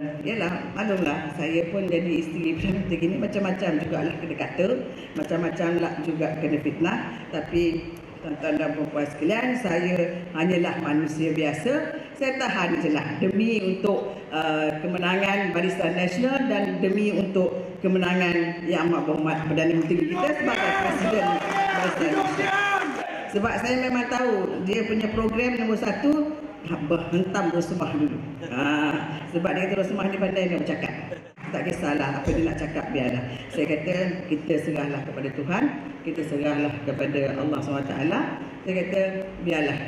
Yalah, maklumlah saya pun jadi isteri Menteri gini macam-macam juga lah kena kata, macam-macam lah juga kena fitnah. Tapi tuan-tuan dan puan sekalian, saya hanyalah manusia biasa. Saya tahan je lah demi untuk uh, kemenangan Barisan Nasional dan demi untuk kemenangan Yang Amat Berhormat Perdana Menteri kita sebagai Presiden Barisan Nasional. Sebab saya memang tahu dia punya program nombor satu hentam Rosmah dulu. Ha, sebab dia kata Rosmah ni pandai nak bercakap. Tak kisahlah apa dia nak cakap biarlah. Saya kata kita serahlah kepada Tuhan, kita serahlah kepada Allah SWT. Saya kata biarlah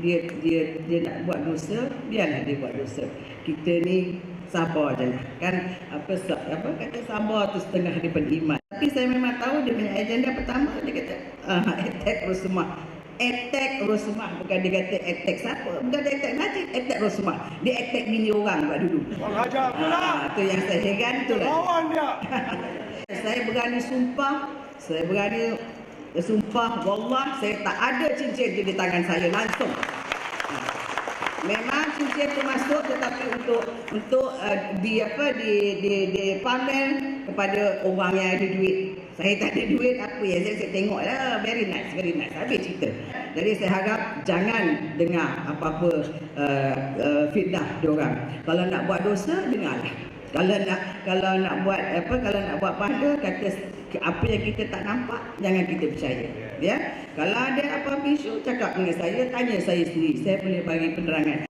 dia dia dia nak buat dosa, biarlah dia buat dosa. Kita ni sabar je lah. Kan apa apa kata sabar tu setengah daripada iman. Tapi saya memang tahu dia punya agenda pertama dia kata ah, attack Rosmah attack Rosmah bukan dia kata attack siapa. Bukan dia attack Najib attack Rosmah dia attack bini orang buat dulu. Bang Hajar ah, tu yang saya heran tu lah. Lawan dia. Saya berani sumpah saya berani sumpah wallah saya tak ada cincin tu di tangan saya langsung. Memang cincin tu masuk tetapi untuk untuk uh, di apa di di di pamer kepada orang yang ada duit. Saya tak ada duit apa ya saya, saya tengok lah very nice very nice habis cerita. Jadi saya harap jangan dengar apa-apa uh, uh, fitnah diorang. Kalau nak buat dosa dengarlah. Kalau nak kalau nak buat apa kalau nak buat pahala kata apa yang kita tak nampak jangan kita percaya. Ya. Kalau ada apa-apa isu cakap dengan saya tanya saya sendiri. Saya boleh bagi penerangan.